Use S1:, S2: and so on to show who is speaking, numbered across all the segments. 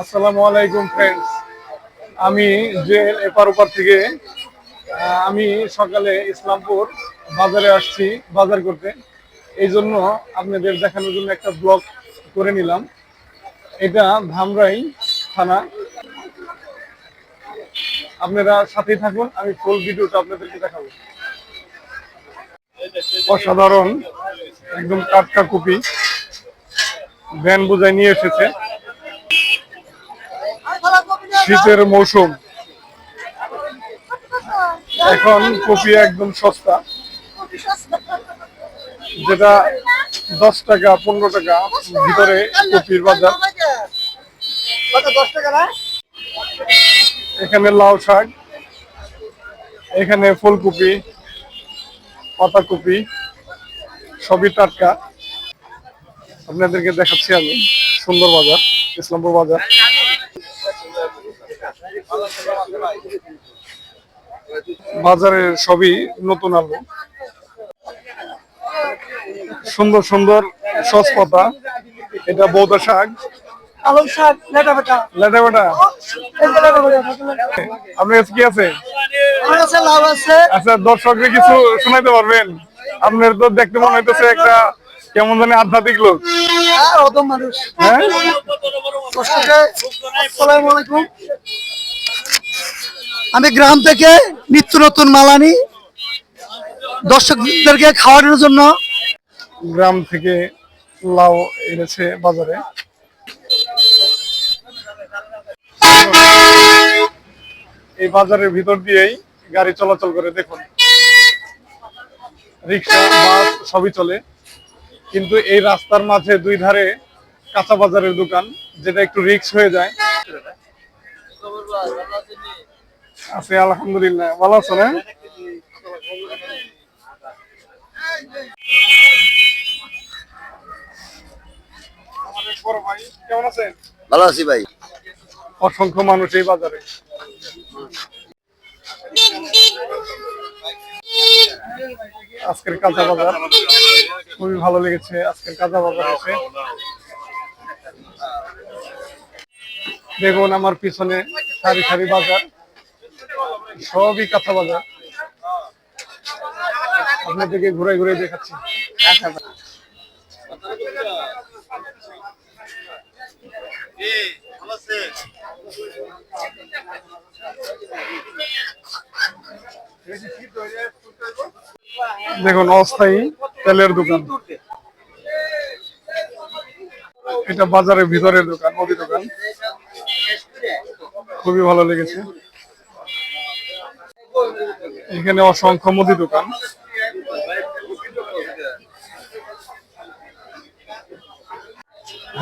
S1: আসসালামু আলাইকুম ফ্রেন্ডস আমি যে এপার ওপার থেকে আমি সকালে ইসলামপুর বাজারে আসছি, বাজার করতে। এই জন্য আপনাদের দেখানোর জন্য একটা ব্লগ করে নিলাম। এটা ধামরাই থানা। আপনারা সাথেই থাকুন, আমি ফুল ভিডিওটা আপনাদেরকে দেখাবো। অসাধারণ, একদম টাটকা কপি। ভ্যান বোঝায় নিয়ে এসেছে। শীতের মৌসুম। এখন কপি একদম সস্তা। যেটা দশ টাকা, পনেরো টাকা, ভিতরে কপির বাজার। এখানে লাউ শাক, এখানে ফুলকপি, পাতাকপি, সবই টাটকা। আপনাদেরকে দেখাচ্ছি আমি সুন্দর বাজার, ইসলামপুর বাজার। বাজারের সবই নতুন আলু। সুন্দর সুন্দর সস পাতা এটা বৌদা শাক।
S2: আলু শাক লেটা বেটা।
S1: লেটা বেটা?
S2: এই যে লেটা বেটা।
S1: আপনার কাছে কি আছে?
S2: আমার কাছে লাভ আছে।
S1: আচ্ছা দর্শকদের কিছু শোনাইতে পারবেন। আপনার তো দেখতে মনে হইতেছে একটা কেমন জানি আধ্যাত্মিক লোক।
S2: মানুষ।
S1: হ্যাঁ?
S2: আসসালামু আলাইকুম। আমি গ্রাম থেকে নিত্য নতুন মাল আনি দর্শকদেরকে খাওয়ানোর জন্য।
S1: গ্রাম থেকে লাউ এনেছে বাজারে। এই বাজারের ভিতর দিয়েই গাড়ি চলাচল করে, দেখুন। রিক্সা, বাস সবই চলে। কিন্তু এই রাস্তার মাঝে দুই ধারে কাঁচা বাজারের দোকান, যেটা একটু রিক্স হয়ে যায়। আছে আলহামদুলিল্লাহ। ভালো আছো না? কেমন আছেন?
S3: ভালো আছি ভাই।
S1: অসংখ্য মানুষ এই বাজারে। আজকের কাঁচা বাজার খুবই ভালো লেগেছে আজকের কাঁচা বাজার এসে। দেখুন আমার পিছনে সারি সারি বাজার। সবই কাঁচা বাজার। আপনাদেরকে ঘুরে ঘুরে দেখাচ্ছি। দেখুন, অস্থায়ী তেলের দোকান। এটা বাজারের ভিতরের দোকান মুদি দোকান। খুবই ভালো লেগেছে। এখানে অসংখ্য মুদি দোকান।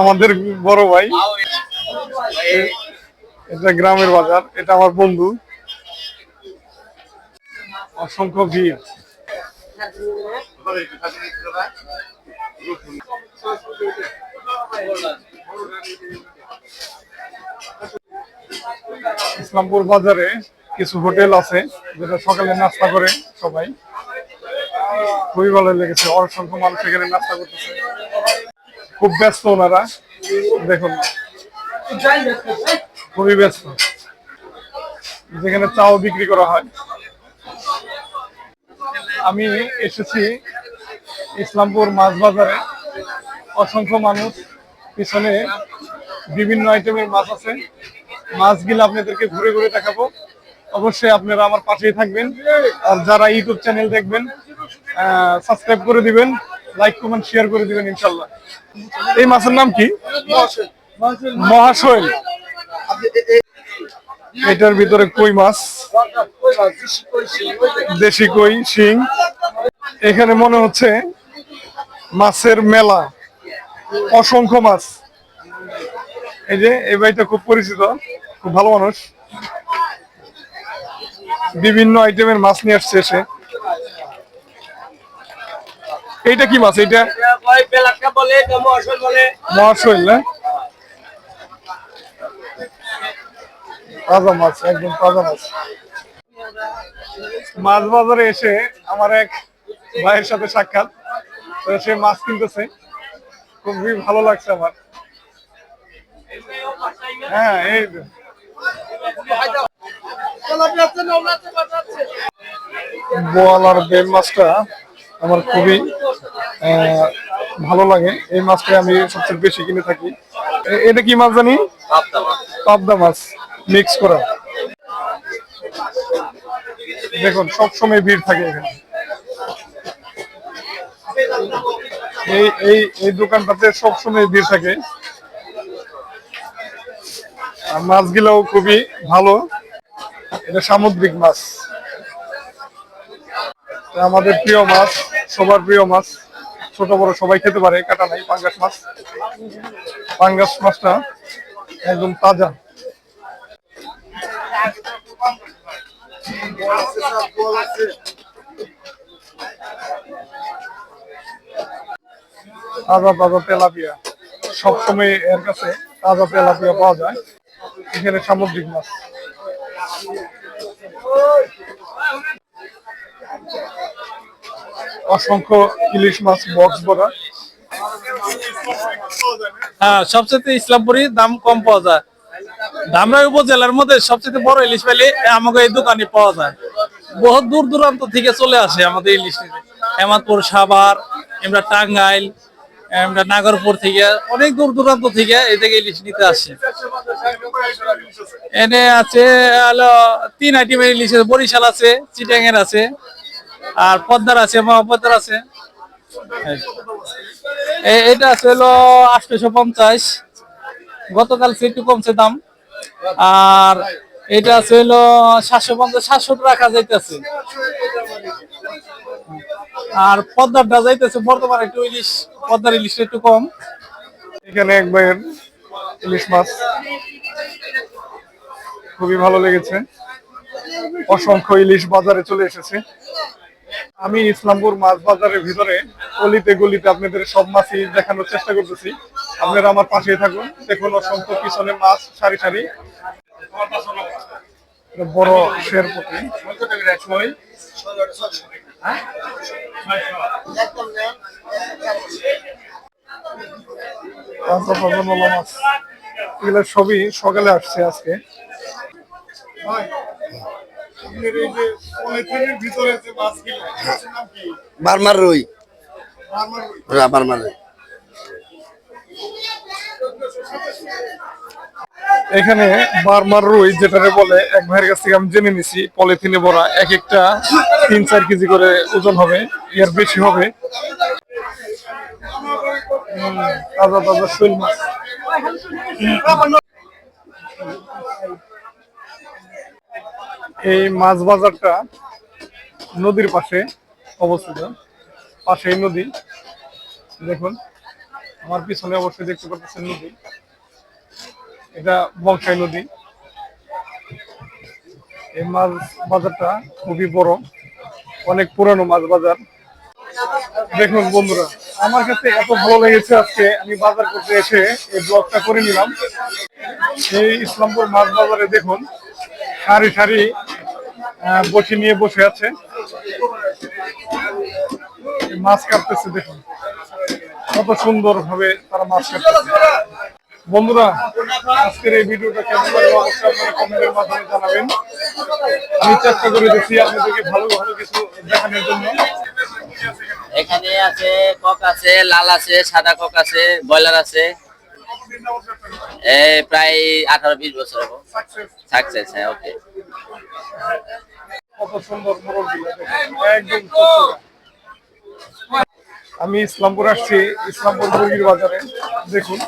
S1: আমাদের বড় ভাই, এটা গ্রামের বাজার, এটা আমার বন্ধু। অসংখ্য ভিড়। ইসলামপুর বাজারে কিছু হোটেল আছে, যেটা সকালে নাস্তা করে সবাই। খুবই ভালো লেগেছে অসংখ্য মানুষ এখানে নাস্তা করতেছে। খুব ব্যস্ত ওনারা, দেখুন। খুবই ব্যস্ত। যেখানে চাও বিক্রি করা হয়। আমি এসেছি ইসলামপুর মাছ বাজারে। অসংখ্য মানুষ পিছনে বিভিন্ন আইটেমের মাছ আছে। মাছগুলো আপনাদেরকে ঘুরে ঘুরে দেখাবো। অবশ্যই আপনারা আমার পাশেই থাকবেন। আর যারা ইউটিউব চ্যানেল দেখবেন সাবস্ক্রাইব করে দিবেন লাইক কমেন্ট শেয়ার করে দিবেন ইনশাল্লাহ এই মাছের নাম কি? মহাশৈল এটার ভিতরে কই মাছ? দেশি কই, শিং। এখানে মনে হচ্ছে মাছের মেলা। অসংখ্য মাছ। এই যে, এই ভাইটা খুব পরিচিত, খুব ভালো মানুষ। বিভিন্ন আইটেমের মাছ নিয়ে আসছে এসে। এইটা কি মাছ? এইটা মহাশৈল না? তাজা মাছ, একদম তাজা মাছ। মাছ বাজারে এসে আমার এক ভাইয়ের সাথে সাক্ষাৎ। সে মাছ কিনতেছে। খুবই ভালো লাগছে আমার। হ্যাঁ এই। বোয়াল আর বেল মাছটা আমার খুবই ভালো লাগে। এই মাছটা আমি সবচেয়ে বেশি কিনে থাকি। এটা কি মাছ জানি? পাবদা মাছ। মিক্স করা। দেখুন, সবসময় ভিড় থাকে এখানে। এই এই এই দোকানটাতে সবসময় ভিড় থাকে। আর মাছগুলোও খুবই ভালো। এটা সামুদ্রিক মাছ। আমাদের প্রিয় মাছ, সবার প্রিয় মাছ। ছোট, বড় সবাই খেতে পারে, কাটা নাই, পাঙ্গাস মাছ। পাঙ্গাস মাছটা একদম তাজা। তাজা তাজা তেলাপিয়া। সবসময় এর কাছে তাজা তেলাপিয়া পাওয়া যায়। এখানে সামুদ্রিক মাছ। অসংখ্য ইলিশ মাছ বক্স ভরা
S3: হ্যাঁ সবচেয়ে ইসলামপুরি দাম কম পাওয়া যায়। ধামরাই উপজেলার মধ্যে সবচেয়ে বড় ইলিশ পেলে আমাকে এই দোকানে পাওয়া যায়। বহুত দূর দূরান্ত থেকে চলে আসে আমাদের ইলিশ হেমাদপুর সাভার, আমরা টাঙ্গাইল আমরা নাগরপুর থেকে, অনেক দূর দূরান্ত থেকে এই থেকে ইলিশ নিতে আসে। এনে আছে হলো তিন আইটেমের ইলিশ আছে, বরিশাল আছে, চিটাঙ্গের আছে, আর পদ্মার আছে, মহাপদ্মার আছে। এ- এটা আছে হলো আটশোশো পঞ্চাশ। গতকাল সে একটু কমছে দাম। আর এটা আছে হলো সাতশো পঞ্চাশ, সাতশো রাখা যাইতেছে। আর পদ্মারটা যাইতেছে, বর্তমানে একটু ইলিশ পদ্মার ইলিশটা একটু কম।
S1: এখানে একবার ইলিশ মাছ। খুবই ভালো লেগেছে। অসংখ্য ইলিশ বাজারে চলে এসেছে। আমি ইসলামপুর মাছ বাজারের ভিতরে গলিতে গলিতে আপনাদের সব মাছই দেখানোর চেষ্টা করতেছি। আপনারা আমার পাশেই থাকুন। দেখুন অসংখ্য পিছনে মাছ, সারি সারি। বড় শের প্রতি মাছ এগুলো সবই সকালে আসছে আজকে।
S4: বার্মার রুই। হ্যাঁ, বার্মার রুই।
S1: এখানে বারমার রুই যেটারে বলে, এক ভাইয়ের কাছ থেকে আমি জেনে নিছি, পলিথিনে ভরা এক একটা তিন চার কেজি করে ওজন হবে, এর বেশি হবে। তাজা তাজা শৈল মাছ। এই মাছ বাজারটা নদীর পাশে অবস্থিত, পাশেই নদী। দেখুন, আমার পিছনে অবশ্যই দেখতে পাচ্ছেন নদী। এটা বংশাই নদী। এই মাছ বাজারটা খুবই বড়, অনেক পুরানো মাছ বাজার। দেখুন বন্ধুরা, আমার কাছে এত ভালো লেগেছে আজকে, আমি বাজার করতে এসে এই ব্লগটা করে নিলাম। এই ইসলামপুর মাছ বাজারে দেখুন, সারি সারি বসি নিয়ে বসে আছে। মাছ কাটতেছে দেখুন, কত সুন্দর ভাবে তারা মাছ কাটতেছে। বন্ধুরা আজকের এই ভিডিওটা কেমন লাগল অবশ্যই আপনারা কমেন্টের মাধ্যমে জানাবেন। আমি চেষ্টা করে দেখছি আপনাদেরকে ভালো ভালো কিছু দেখানোর জন্য।
S5: এখানে আছে কক আছে লাল আছে সাদা কক আছে ব্রয়লার আছে। এই প্রায় আঠারো বিশ বছর হবে সাকসেস হ্যাঁ ওকে
S1: কত সুন্দর একদম। আমি ইসলামপুর আসছি, ইসলামপুর মুরগির বাজারে। দেখুন।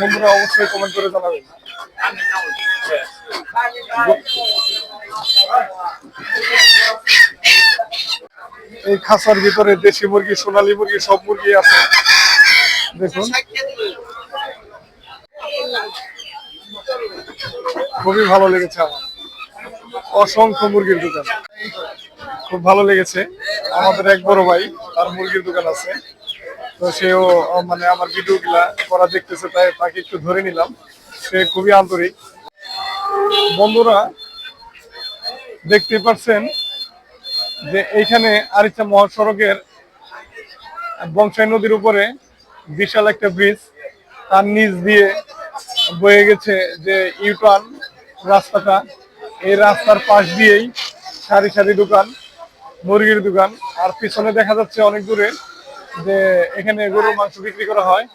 S1: বন্ধুরা অবশ্যই কমেন্ট করে জানাবেন। এই খাসার ভিতরে দেশি মুরগি, সোনালী মুরগি, সব মুরগি আছে। দেখুন। খুবই ভালো লেগেছে আমার। অসংখ্য মুরগির দোকান। খুব ভালো লেগেছে। আমাদের এক বড় ভাই, তার মুরগির দোকান আছে। তো সেও মানে আমার ভিডিও গুলা করা দেখতেছে, তাই তাকে একটু ধরে নিলাম। সে খুবই আন্তরিক। বন্ধুরা দেখতে পাচ্ছেন যে এইখানে আরিচা মহাসড়কের বংশাই নদীর উপরে বিশাল একটা ব্রিজ, তার নিচ দিয়ে বয়ে গেছে যে ইউটার্ন রাস্তাটা। এই রাস্তার পাশ দিয়েই সারি সারি দোকান। মুরগির দোকান। আর পিছনে দেখা যাচ্ছে অনেক দূরে যে এখানে গরুর মাংস বিক্রি করা হয়।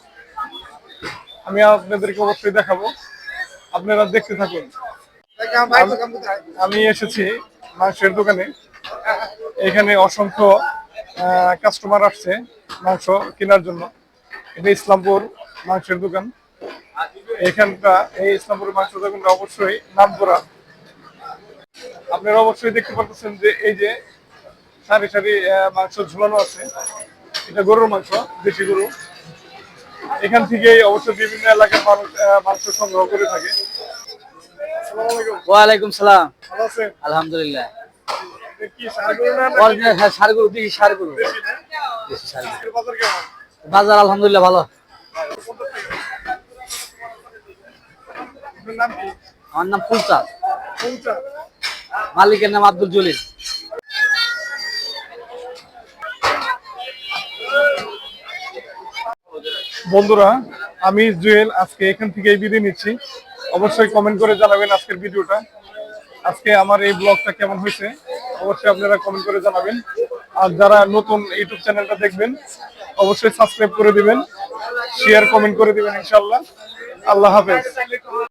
S1: আমি আপনাদেরকে অবশ্যই দেখাবো। আপনারা দেখতে থাকুন। আমি এসেছি মাংসের দোকানে। এখানে অসংখ্য কাস্টমার আসছে মাংস কেনার জন্য। এটা ইসলামপুর মাংসের দোকান। এখানটা, এই ইসলামপুর মাংসের দোকানটা অবশ্যই নাম করা আপনারা অবশ্যই দেখতে পাচ্ছেন যে এই যে সারি সারি মাংস ঝুলানো আছে। এটা গরুর মাংস দেশি গরু। এখান থেকে অবশ্য বিভিন্ন এলাকার মানুষ মাংস সংগ্রহ করে থাকে।
S5: ওয়ালাইকুম সালাম।
S1: ভালো আছেন?
S5: আলহামদুলিল্লাহ।
S1: বাজার
S5: আলহামদুলিল্লাহ ভালো। আমার নাম ফুলচাঁদ মালিকের নাম আব্দুল জলিল।
S1: বন্ধুরা, আমি জুয়েল, আজকে এখান থেকে বিদায় নিচ্ছি। অবশ্যই কমেন্ট করে জানাবেন আজকের ভিডিওটা। আজকে আমার এই ব্লগটা কেমন হয়েছে, অবশ্যই আপনারা কমেন্ট করে জানাবেন। আর যারা নতুন ইউটিউব চ্যানেলটা দেখবেন, অবশ্যই সাবস্ক্রাইব করে দিবেন শেয়ার কমেন্ট করে দিবেন ইনশাল্লাহ আল্লাহ হাফেজ।